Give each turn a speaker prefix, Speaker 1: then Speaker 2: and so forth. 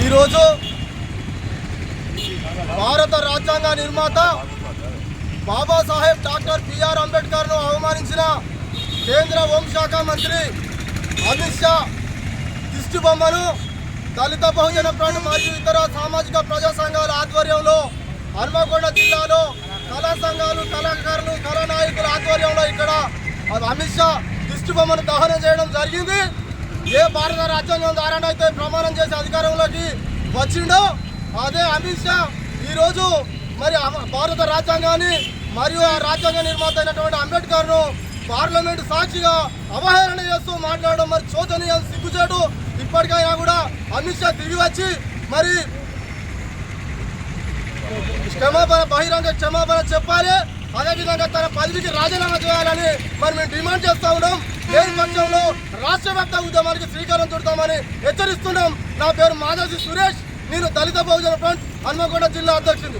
Speaker 1: ఈరోజు భారత రాజ్యాంగ నిర్మాత బాబాసాహెబ్ డాక్టర్ బిఆర్ అంబేద్కర్ను అవమానించిన కేంద్ర హోంశాఖ మంత్రి అమిత్ షా దిష్టి బొమ్మను దళిత బహుజన ఫ్రంట్ మరియు ఇతర సామాజిక ప్రజా సంఘాల ఆధ్వర్యంలో హన్మకొండ జిల్లాలో కళా సంఘాలు కళాకారులు కళా నాయకుల ఆధ్వర్యంలో ఇక్కడ అమిత్ షా దిష్టి బొమ్మను దహనం చేయడం జరిగింది. ఏ భారత రాజ్యాంగం ద్వారా అయితే ప్రమాణం చేసి అధికారంలోకి వచ్చిండో అదే అమిత్ షా ఈరోజు మరి భారత రాజ్యాంగాన్ని మరియు ఆ రాజ్యాంగ నిర్మాత అయినటువంటి అంబేద్కర్ను పార్లమెంట్ సాక్షిగా అవహేళన చేస్తూ మాట్లాడడం మరి శోచనీయం సిగ్గుచేటు. ఇప్పటికైనా కూడా అమిత్ షా తిరిగి వచ్చి మరి క్షమాపణ బహిరంగ క్షమాపణ చెప్పాలి. అదేవిధంగా తన పదవికి రాజీనామా చేయాలని మరి మేము డిమాండ్ చేస్తా ఉన్నాం. లేని పక్షంలో రాష్ట్ర వ్యాప్త ఉద్యమానికి శ్రీకారం చుడతామని హెచ్చరిస్తున్నాం. నా పేరు మాధవి సురేష్. నేను దళిత బహుజన ఫ్రంట్ హన్మకొండ జిల్లా అధ్యక్షుడు